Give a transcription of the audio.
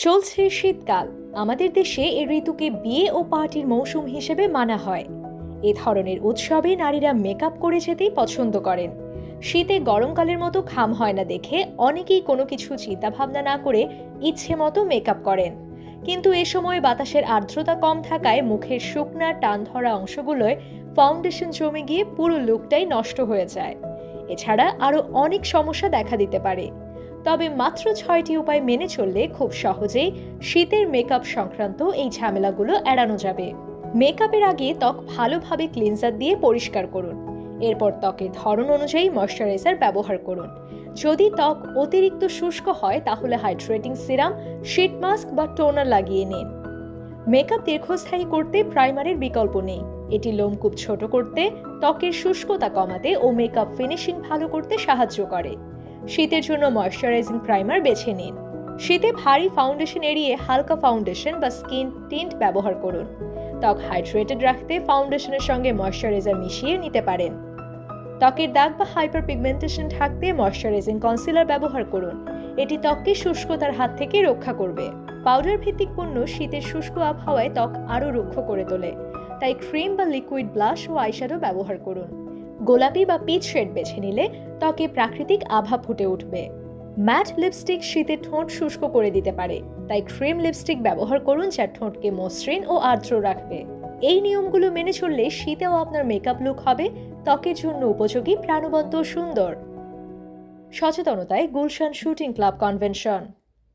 চলছে শীতকাল। আমাদের দেশে এই ঋতুকে বিয়ে ও পার্টির মৌসুম হিসেবে মানা হয়। এ ধরনের উৎসবে নারীরা মেকআপ করে যেতেই পছন্দ করেন। শীতে গরমকালের মতো খাম হয় না দেখে অনেকেই কোনো কিছু চিন্তা ভাবনা না করে ইচ্ছে মতো মেকআপ করেন। কিন্তু এ সময় বাতাসের আর্দ্রতা কম থাকায় মুখের শুকনা টান ধরা অংশগুলোয় ফাউন্ডেশন জমে গিয়ে পুরো লুকটাই নষ্ট হয়ে যায়। এছাড়া আরও অনেক সমস্যা দেখা দিতে পারে। তবে মাত্র ছয়টি উপায় মেনে চললে খুব সহজেই শীতের মেকআপ সংক্রান্ত এই ঝামেলাগুলো এড়ানো যাবে। মেকআপের আগে ত্বক ভালোভাবে ক্লিনজার দিয়ে পরিষ্কার করুন। এরপর ত্বকের ধরন অনুযায়ী ময়শ্চারাইজার ব্যবহার করুন। যদি ত্বক অতিরিক্ত শুষ্ক হয়, তাহলে হাইড্রেটিং সিরাম শিট মাস্ক বা টোনার লাগিয়ে নিন। মেকআপ দীর্ঘস্থায়ী করতে প্রাইমারের বিকল্প নেই। এটি লোমকূপ ছোট করতে, ত্বকের শুষ্কতা কমাতে ও মেকআপ ফিনিশিং ভালো করতে সাহায্য করে। শীতের জন্য ময়শ্চারাইজিং প্রাইমার বেছে নিন। শীতে ভারী ফাউন্ডেশন এড়িয়ে হালকা ফাউন্ডেশন বা স্কিন টিন্ট ব্যবহার করুন। ত্বক হাইড্রেটেড রাখতে ফাউন্ডেশনের সঙ্গে ময়শ্চারাইজার মিশিয়ে নিতে পারেন। ত্বকের দাগ বা হাইপার পিগমেন্টেশন ঢাকতে ময়শ্চারাইজিং কনসিলার ব্যবহার করুন। এটি ত্বককে শুষ্কতার হাত থেকে রক্ষা করবে। পাউডার ভিত্তিক পণ্য শীতের শুষ্ক আবহাওয়ায় ত্বক আরও রুক্ষ করে তোলে। তাই ক্রিম বা লিকুইড ব্লাশ ও আইশ্যাডো ব্যবহার করুন। গোলাপি বা পিচ শেড বেছে নিলে ত্বকে প্রাকৃতিক আভা ফুটে উঠবে। ম্যাট লিপস্টিক শীতে ঠোঁট শুষ্ক করে দিতে পারে, তাই ক্রিম লিপস্টিক ব্যবহার করুন যা ঠোঁটকে মসৃণ ও আর্দ্র রাখবে। এই নিয়মগুলো মেনে চললে শীতেও আপনার মেকআপ লুক হবে, ত্বকের জন্য উপযোগী, প্রাণবন্ত সুন্দর। সচেতনতায় গুলশান শুটিং ক্লাব কনভেনশন।